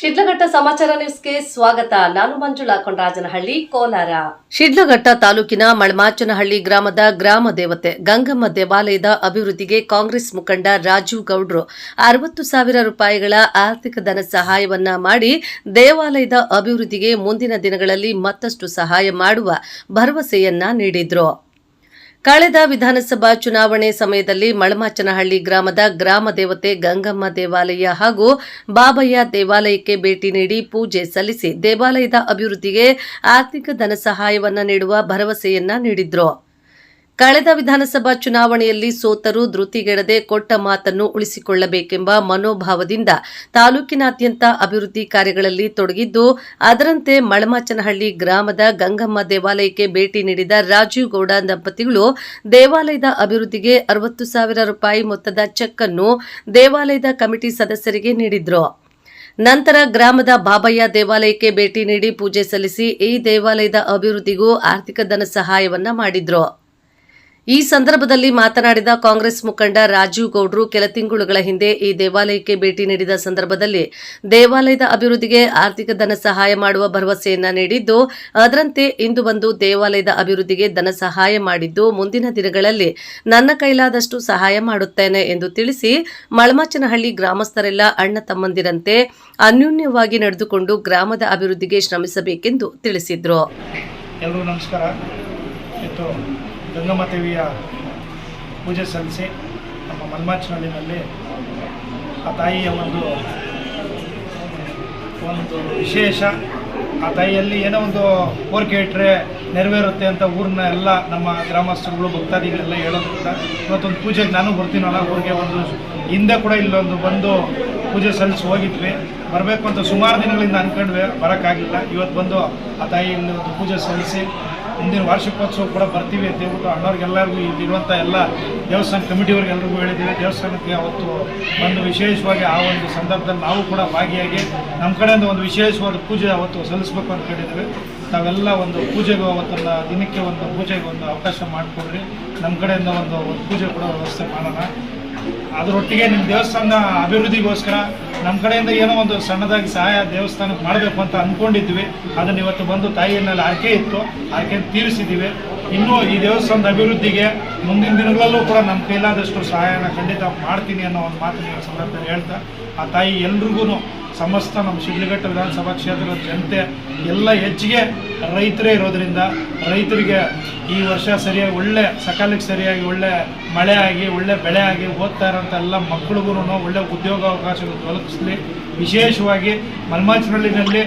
ಸಮಾಚಾರ ನ್ಯೂಸ್ಗೆ ಸ್ವಾಗತ. ನಾನು ಮಂಜುಳಾ ಕೊಂಡರಾಜನಹಳ್ಳಿ ಕೋಲಾರ. ಶಿಡ್ಲಘಟ್ಟ ತಾಲೂಕಿನ ಮಳಮಾಚನಹಳ್ಳಿ ಗ್ರಾಮದ ಗ್ರಾಮ ದೇವತೆ ಗಂಗಮ್ಮ ದೇವಾಲಯದ ಅಭಿವೃದ್ಧಿಗೆ ಕಾಂಗ್ರೆಸ್ ಮುಖಂಡ ರಾಜೀವ್ ಗೌಡ್ರು ಅರವತ್ತು ಸಾವಿರ ರೂಪಾಯಿಗಳ ಆರ್ಥಿಕ ಧನ ಸಹಾಯವನ್ನ ಮಾಡಿ ದೇವಾಲಯದ ಅಭಿವೃದ್ಧಿಗೆ ಮುಂದಿನ ದಿನಗಳಲ್ಲಿ ಮತ್ತಷ್ಟು ಸಹಾಯ ಮಾಡುವ ಭರವಸೆಯನ್ನ ನೀಡಿದ್ರು. ಕಳೆದ ವಿಧಾನಸಭಾ ಚುನಾವಣೆ ಸಮಯದಲ್ಲಿ ಮಳಮಾಚನಹಳ್ಳಿ ಗ್ರಾಮದ ಗ್ರಾಮ ದೇವತೆ ಗಂಗಮ್ಮ ದೇವಾಲಯ ಹಾಗೂ ಬಾಬಯ್ಯ ದೇವಾಲಯಕ್ಕೆ ಭೇಟಿ ನೀಡಿ ಪೂಜೆ ಸಲ್ಲಿಸಿ ದೇವಾಲಯದ ಅಭಿವೃದ್ಧಿಗೆ ಆರ್ಥಿಕ ಧನ ಸಹಾಯವನ್ನು ನೀಡುವ ಭರವಸೆಯನ್ನ ನೀಡಿದ್ರು. ಕಳೆದ ವಿಧಾನಸಭಾ ಚುನಾವಣೆಯಲ್ಲಿ ಸೋತರು ಧೃತಿಗೆಡದೆ ಕೊಟ್ಟ ಮಾತನ್ನು ಉಳಿಸಿಕೊಳ್ಳಬೇಕೆಂಬ ಮನೋಭಾವದಿಂದ ತಾಲೂಕಿನಾದ್ಯಂತ ಅಭಿವೃದ್ಧಿ ಕಾರ್ಯಗಳಲ್ಲಿ ತೊಡಗಿದ್ದು, ಅದರಂತೆ ಮಳಮಾಚನಹಳ್ಳಿ ಗ್ರಾಮದ ಗಂಗಮ್ಮ ದೇವಾಲಯಕ್ಕೆ ಭೇಟಿ ನೀಡಿದ ರಾಜೀವ್ ಗೌಡ ದಂಪತಿಗಳು, ದೇವಾಲಯದ ಅಭಿವೃದ್ಧಿಗೆ ಅರವತ್ತು ಸಾವಿರ ರೂಪಾಯಿ ಮೊತ್ತದ ಚೆಕ್ ಅನ್ನು ದೇವಾಲಯದ ಕಮಿಟಿ ಸದಸ್ಯರಿಗೆ ನೀಡಿದ್ರು. ನಂತರ ಗ್ರಾಮದ ಬಾಬಯ್ಯ ದೇವಾಲಯಕ್ಕೆ ಭೇಟಿ ನೀಡಿ ಪೂಜೆ ಸಲ್ಲಿಸಿ ಈ ದೇವಾಲಯದ ಅಭಿವೃದ್ಧಿಗೂ ಆರ್ಥಿಕ ಧನ ಸಹಾಯವನ್ನ ಮಾಡಿದ್ರು. ಈ ಸಂದರ್ಭದಲ್ಲಿ ಮಾತನಾಡಿದ ಕಾಂಗ್ರೆಸ್ ಮುಖಂಡ ರಾಜೀವ್ ಗೌಡ್ರು ಕೆಲ ತಿಂಗಳುಗಳ ಹಿಂದೆ ಈ ದೇವಾಲಯಕ್ಕೆ ಭೇಟಿ ನೀಡಿದ ಸಂದರ್ಭದಲ್ಲಿ ದೇವಾಲಯದ ಅಭಿವೃದ್ಧಿಗೆ ಆರ್ಥಿಕ ಧನ ಸಹಾಯ ಮಾಡುವ ಭರವಸೆಯನ್ನ ನೀಡಿದ್ದು, ಅದರಂತೆ ಇಂದು ಬಂದು ದೇವಾಲಯದ ಅಭಿವೃದ್ಧಿಗೆ ಧನ ಸಹಾಯ ಮಾಡಿದ್ದು, ಮುಂದಿನ ದಿನಗಳಲ್ಲಿ ನನ್ನ ಕೈಲಾದಷ್ಟು ಸಹಾಯ ಮಾಡುತ್ತೇನೆ ಎಂದು ತಿಳಿಸಿ ಮಳಮಾಚನಹಳ್ಳಿ ಗ್ರಾಮಸ್ಥರೆಲ್ಲ ಅಣ್ಣ ತಮ್ಮಂದಿರಂತೆ ಅನ್ಯೋನ್ಯವಾಗಿ ನಡೆದುಕೊಂಡು ಗ್ರಾಮದ ಅಭಿವೃದ್ಧಿಗೆ ಶ್ರಮಿಸಬೇಕೆಂದು ತಿಳಿಸಿದ್ರು. ಎಲ್ರಿಗೂ ನಮಸ್ಕಾರ ಗಂಗಮ್ಮ ದೇವಿಯ ಪೂಜೆ ಸಲ್ಲಿಸಿ ನಮ್ಮ ಮಲ್ಮಾಚನಹಳ್ಳಿನಲ್ಲಿ ಆ ತಾಯಿಯ ಒಂದು ಒಂದು ವಿಶೇಷ, ಆ ತಾಯಿಯಲ್ಲಿ ಏನೋ ಒಂದು ಕೋರಿಕೆ ಇಟ್ಟರೆ ನೆರವೇರುತ್ತೆ ಅಂತ ಊರನ್ನ ಎಲ್ಲ ನಮ್ಮ ಗ್ರಾಮಸ್ಥರುಗಳು, ಭಕ್ತಾದಿಗಳೆಲ್ಲ ಹೇಳೋದ್ರಿಂದ ಇವತ್ತೊಂದು ಪೂಜೆಗೆ ನಾನು ಬರ್ತೀನಲ್ಲ, ಊರಿಗೆ ಒಂದು ಹಿಂದೆ ಕೂಡ ಇಲ್ಲೊಂದು ಬಂದು ಪೂಜೆ ಸಲ್ಲಿಸಿ ಹೋಗಿದ್ವಿ. ಬರಬೇಕು ಅಂತ ಸುಮಾರು ದಿನಗಳಿಂದ ಅನ್ಕೊಂಡ್ವಿ, ಬರೋಕ್ಕಾಗಿಲ್ಲ. ಇವತ್ತು ಬಂದು ಆ ತಾಯಿಯಲ್ಲಿ ಒಂದು ಪೂಜೆ ಸಲ್ಲಿಸಿ ಮುಂದಿನ ವಾರ್ಷಿಕೋತ್ಸವ ಕೂಡ ಬರ್ತೀವಿ ಅಂತ ಹೇಳ್ಬಿಟ್ಟು ಅಣ್ಣವ್ರಿಗೆಲ್ಲರಿಗೂ ಇಲ್ಲಿರುವಂಥ ಎಲ್ಲ ದೇವಸ್ಥಾನ ಕಮಿಟಿಯವ್ರಿಗೆ ಎಲ್ಲರಿಗೂ ಹೇಳಿದ್ದೀವಿ. ದೇವಸ್ಥಾನಕ್ಕೆ ಅವತ್ತು ಒಂದು ವಿಶೇಷವಾಗಿ ಆ ಒಂದು ಸಂದರ್ಭದಲ್ಲಿ ನಾವು ಕೂಡ ಭಾಗಿಯಾಗಿ ನಮ್ಮ ಕಡೆಯಿಂದ ಒಂದು ವಿಶೇಷವಾದ ಪೂಜೆ ಅವತ್ತು ಸಲ್ಲಿಸ್ಬೇಕು ಅಂತ ಹೇಳಿದ್ದೀವಿ. ತಾವೆಲ್ಲ ಒಂದು ಪೂಜೆಗೆ ಅವತ್ತನ್ನು ದಿನಕ್ಕೆ ಒಂದು ಪೂಜೆಗೆ ಒಂದು ಅವಕಾಶ ಮಾಡಿಕೊಡ್ರಿ. ನಮ್ಮ ಕಡೆಯಿಂದ ಒಂದು ಒಂದು ಪೂಜೆ ಕೂಡ ವ್ಯವಸ್ಥೆ ಮಾಡೋಣ. ಅದರೊಟ್ಟಿಗೆ ನಿಮ್ಮ ದೇವಸ್ಥಾನದ ಅಭಿವೃದ್ಧಿಗೋಸ್ಕರ ನಮ್ಮ ಕಡೆಯಿಂದ ಏನೋ ಒಂದು ಸಣ್ಣದಾಗಿ ಸಹಾಯ ದೇವಸ್ಥಾನಕ್ಕೆ ಮಾಡಬೇಕು ಅಂತ ಅಂದ್ಕೊಂಡಿದ್ವಿ ಅದನ್ನು ಇವತ್ತು ಬಂದು ತಾಯಿಯಲ್ಲಿ ಆಯ್ಕೆ ಇತ್ತು. ಆಯ್ಕೆ ತೀರಿಸಿದ್ದೀವಿ ಇನ್ನೂ ಈ ದೇವಸ್ಥಾನದ ಅಭಿವೃದ್ಧಿಗೆ ಮುಂದಿನ ದಿನಗಳಲ್ಲೂ ಕೂಡ ನಮ್ಮ ಕೈಲಾದಷ್ಟು ಸಹಾಯನ ಖಂಡಿತ ಮಾಡ್ತೀನಿ ಅನ್ನೋ ಒಂದು ಮಾತು ನೀವು ಸಂದರ್ಭದಲ್ಲಿ ಹೇಳ್ತಾ, ಆ ತಾಯಿ ಎಲ್ರಿಗೂ ಸಮಸ್ತ ನಮ್ಮ ಶಿಡ್ಲಘಟ್ಟ ವಿಧಾನಸಭಾ ಕ್ಷೇತ್ರದ ಜನತೆ ಎಲ್ಲ ಹೆಚ್ಚಿಗೆ ರೈತರೇ ಇರೋದರಿಂದ ರೈತರಿಗೆ ಈ ವರ್ಷ ಸರಿಯಾಗಿ ಒಳ್ಳೆ ಸಕಾಲಕ್ಕೆ ಸರಿಯಾಗಿ ಒಳ್ಳೆ ಮಳೆ ಆಗಿ, ಒಳ್ಳೆ ಬೆಳೆ ಆಗಿ ಓದ್ತಾ ಇರೋಂಥ ಎಲ್ಲ ಮಕ್ಕಳಿಗೂ ಒಳ್ಳೆ ಉದ್ಯೋಗಾವಕಾಶಗಳು ದೊರಕಿಸ್ಲಿ ವಿಶೇಷವಾಗಿ ಮಲ್ಮಾಚನಹಳ್ಳಿನಲ್ಲಿ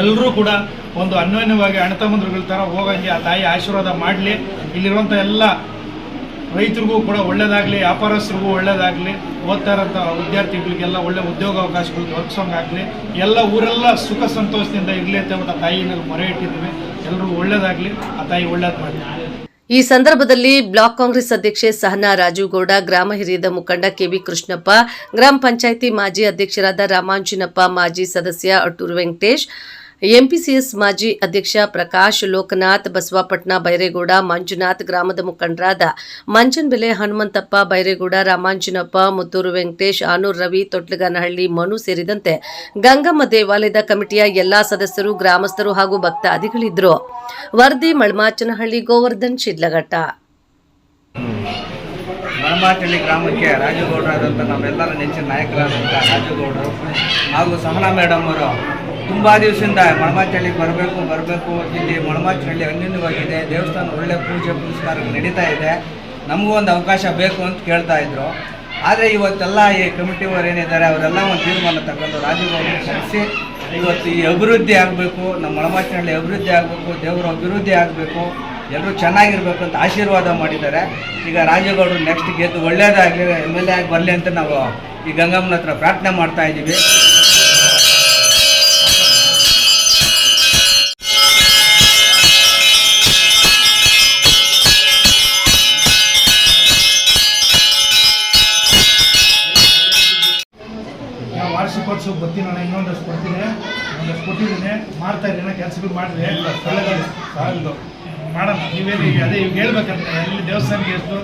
ಎಲ್ಲರೂ ಕೂಡ ಒಂದು ಅನ್ಯೋನ್ಯವಾಗಿ ಅಣತಮಂದ್ರಗಳ ಥರ ಹೋಗಂಗೆ ಆ ತಾಯಿ ಆಶೀರ್ವಾದ ಮಾಡಲಿ. ಇಲ್ಲಿರುವಂಥ ಎಲ್ಲ ರೈತರಿಗೂ ಕೂಡ ಒಳ್ಳೇದಾಗಲಿ, ವ್ಯಾಪಾರಸ್ಥರಿಗೂ ಒಳ್ಳೇದಾಗಲಿ ಓದ್ತಾ ಇರೋಂಥ ವಿದ್ಯಾರ್ಥಿಗಳಿಗೆಲ್ಲ ಒಳ್ಳೆ ಉದ್ಯೋಗಾವಕಾಶಗಳು ದೊರಕಿಸೋಂಗಾಗಲಿ, ಎಲ್ಲ ಊರೆಲ್ಲ ಸುಖ ಸಂತೋಷದಿಂದ ಇರಲಿ ಅಂತ ಆ ತಾಯಿನಲ್ಲಿ ಮೊರೆ ಇಟ್ಟಿದ್ದೀವಿ. ಎಲ್ಲರೂ ಒಳ್ಳೇದಾಗಲಿ, ಆ ತಾಯಿ ಒಳ್ಳೇದು ಮಾಡಿ ಈ ಸಂದರ್ಭದಲ್ಲಿ ಬ್ಲಾಕ್ ಕಾಂಗ್ರೆಸ್ ಅಧ್ಯಕ್ಷೆ ಸಹನಾ ರಾಜುಗೌಡ, ಗ್ರಾಮ ಹಿರಿಯದ ಮುಖಂಡ ಕೆವಿ ಕೃಷ್ಣಪ್ಪ, ಗ್ರಾಮ ಪಂಚಾಯಿತಿ ಮಾಜಿ ಅಧ್ಯಕ್ಷರಾದ ರಾಮಾಂಜಿನಪ್ಪ, ಮಾಜಿ ಸದಸ್ಯ ಅಟೂರು ವೆಂಕಟೇಶ್ ಎಂಪಿಸಿಎಸ್ ಮಾಜಿ ಅಧ್ಯಕ್ಷ ಪ್ರಕಾಶ್ ಲೋಕನಾಥ್, ಬಸವಾಪಟ್ನ ಬೈರೇಗೌಡ, ಮಂಜುನಾಥ್ ಗ್ರಾಮದ ಮುಖಂಡರಾದ ಮಂಚನ್ಬೆಲೆ ಹನುಮಂತಪ್ಪ ಬೈರೇಗೌಡ, ರಾಮಾಂಜನಪ್ಪ, ಮುತ್ತೂರು ವೆಂಕಟೇಶ್, ಆನೂರ್ ರವಿ, ತೊಟ್ಲಗನಹಳ್ಳಿ ಮನು ಸೇರಿದಂತೆ ಗಂಗಮ್ಮ ದೇವಾಲಯದ ಕಮಿಟಿಯ ಎಲ್ಲಾ ಸದಸ್ಯರು, ಗ್ರಾಮಸ್ಥರು ಹಾಗೂ ಭಕ್ತಾದಿಗಳಿದ್ದರು. ವರದಿ ಮಳ್ಮಾಚನಹಳ್ಳಿ, ಗೋವರ್ಧನ್, ಶಿಡ್ಲಘಟ್ಟ. ಮಳಮಾಟಳ್ಳಿ ಗ್ರಾಮಕ್ಕೆ ರಾಜುಗೌಡರಾದಂಥ ನಮ್ಮೆಲ್ಲರ ನೆಚ್ಚಿನ ನಾಯಕರಾದಂಥ ರಾಜುಗೌಡರು ಹಾಗೂ ಸಹನಾ ಮೇಡಮ್ ಅವರು ತುಂಬ ದಿವಸದಿಂದ ಮಳಮಾಚಳ್ಳಿಗೆ ಬರಬೇಕು ಬರಬೇಕು ಇಲ್ಲಿ ಮಳಮಾಚಳ್ಳಿ ಅನ್ಯೂನ್ಯವಾಗಿದೆ. ದೇವಸ್ಥಾನ ಒಳ್ಳೆ ಪೂಜೆ ಪುನಸ್ಕಾರ ನಡೀತಾ ಇದೆ. ನಮಗೂ ಒಂದು ಅವಕಾಶ ಬೇಕು ಅಂತ ಕೇಳ್ತಾ ಇದ್ರು. ಆದರೆ ಇವತ್ತೆಲ್ಲ ಈ ಕಮಿಟಿಯವರು ಏನಿದ್ದಾರೆ, ಅವರೆಲ್ಲ ಒಂದು ತೀರ್ಮಾನ ತಗೊಂಡು ರಾಜುಗೌಡರು ಕರೆಸಿ, ಇವತ್ತು ಈ ಅಭಿವೃದ್ಧಿ ಆಗಬೇಕು, ನಮ್ಮ ಮಳಮಾಚಳ್ಳಿ ಅಭಿವೃದ್ಧಿ ಆಗಬೇಕು, ದೇವರು ಅಭಿವೃದ್ಧಿ ಆಗಬೇಕು. ಎಲ್ಲರೂ ಚೆನ್ನಾಗಿರ್ಬೇಕು ಅಂತ ಆಶೀರ್ವಾದ ಮಾಡಿದ್ದಾರೆ. ಈಗ ರಾಜೇಗೌಡರು ನೆಕ್ಸ್ಟ್ ಗೆದ್ದು ಒಳ್ಳೇದಾಗಲಿ ಎಂ ಎಲ್ ಎ ಆಗಿ ಬರಲಿ ಅಂತ ನಾವು ಈ ಗಂಗಮ್ಮನ ಹತ್ರ ಪ್ರಾರ್ಥನೆ ಮಾಡ್ತಾ ಇದ್ದೀವಿ. ನಾವು ವಾರ್ಷಿಕೋತ್ಸವ ಬರ್ತೀನಿ ನಾನು ಇನ್ನೊಂದಷ್ಟು ಕೊಡ್ತೀನಿ ಒಂದಷ್ಟು ಕೊಟ್ಟಿದ್ದೀನಿ. ಮಾಡ್ತಾ ಇದ್ದೀನಿ ಕೆಲಸಗಳು ಮಾಡಿರಿ. ಮಾಡೋಣ ನೀವೇನು ಅದೇ ಹೇಳ್ಬೇಕಂತ ಎಲ್ಲಿ ದೇವಸ್ಥಾನಕ್ಕೆ ಎಷ್ಟು